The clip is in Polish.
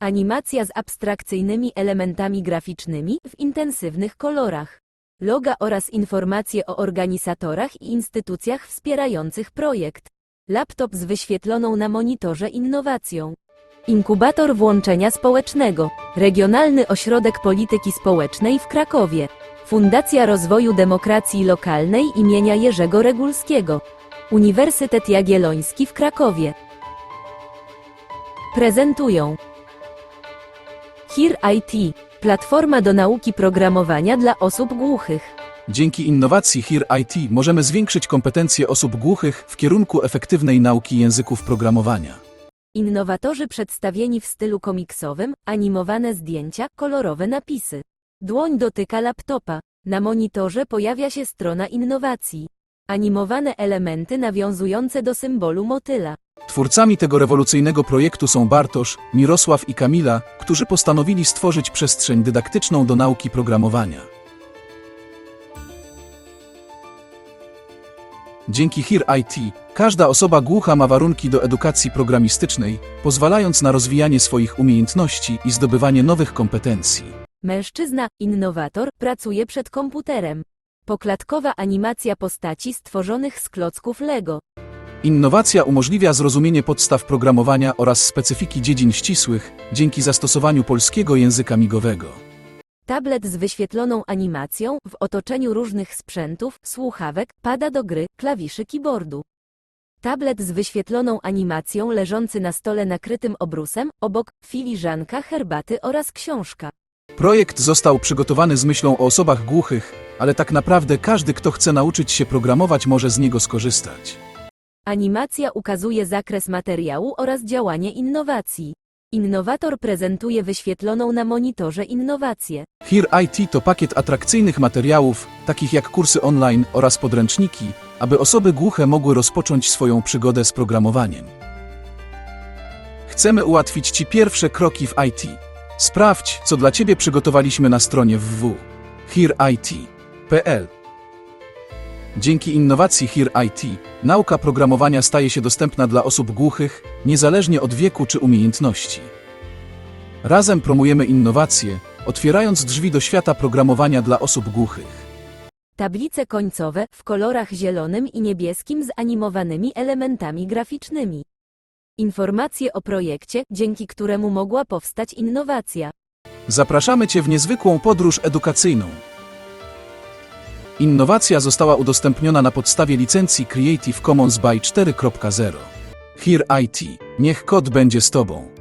Animacja z abstrakcyjnymi elementami graficznymi w intensywnych kolorach. Loga oraz informacje o organizatorach i instytucjach wspierających projekt. Laptop z wyświetloną na monitorze innowacją. Inkubator włączenia społecznego. Regionalny Ośrodek Polityki Społecznej w Krakowie. Fundacja Rozwoju Demokracji Lokalnej imienia Jerzego Regulskiego. Uniwersytet Jagielloński w Krakowie. Prezentują HIR IT, platforma do nauki programowania dla osób głuchych. Dzięki innowacji HIR IT możemy zwiększyć kompetencje osób głuchych w kierunku efektywnej nauki języków programowania. Innowatorzy przedstawieni w stylu komiksowym, animowane zdjęcia, kolorowe napisy. Dłoń dotyka laptopa. Na monitorze pojawia się strona innowacji. Animowane elementy nawiązujące do symbolu motyla. Twórcami tego rewolucyjnego projektu są Bartosz, Mirosław i Kamila, którzy postanowili stworzyć przestrzeń dydaktyczną do nauki programowania. Dzięki HIR IT, każda osoba głucha ma warunki do edukacji programistycznej, pozwalając na rozwijanie swoich umiejętności i zdobywanie nowych kompetencji. Mężczyzna, innowator, pracuje przed komputerem. Poklatkowa animacja postaci stworzonych z klocków Lego. Innowacja umożliwia zrozumienie podstaw programowania oraz specyfiki dziedzin ścisłych dzięki zastosowaniu polskiego języka migowego. Tablet z wyświetloną animacją w otoczeniu różnych sprzętów, słuchawek, pada do gry, klawiszy keyboardu. Tablet z wyświetloną animacją leżący na stole nakrytym obrusem, obok filiżanka, herbaty oraz książka. Projekt został przygotowany z myślą o osobach głuchych, ale tak naprawdę każdy, kto chce nauczyć się programować, może z niego skorzystać. Animacja ukazuje zakres materiału oraz działanie innowacji. Innowator prezentuje wyświetloną na monitorze innowację. HIR IT to pakiet atrakcyjnych materiałów, takich jak kursy online oraz podręczniki, aby osoby głuche mogły rozpocząć swoją przygodę z programowaniem. Chcemy ułatwić Ci pierwsze kroki w IT. Sprawdź, co dla Ciebie przygotowaliśmy na stronie Dzięki innowacji HIR IT, nauka programowania staje się dostępna dla osób głuchych, niezależnie od wieku czy umiejętności. Razem promujemy innowacje, otwierając drzwi do świata programowania dla osób głuchych. Tablice końcowe w kolorach zielonym i niebieskim z animowanymi elementami graficznymi. Informacje o projekcie, dzięki któremu mogła powstać innowacja. Zapraszamy Cię w niezwykłą podróż edukacyjną. Innowacja została udostępniona na podstawie licencji Creative Commons by 4.0. HIR IT. Niech kod będzie z Tobą.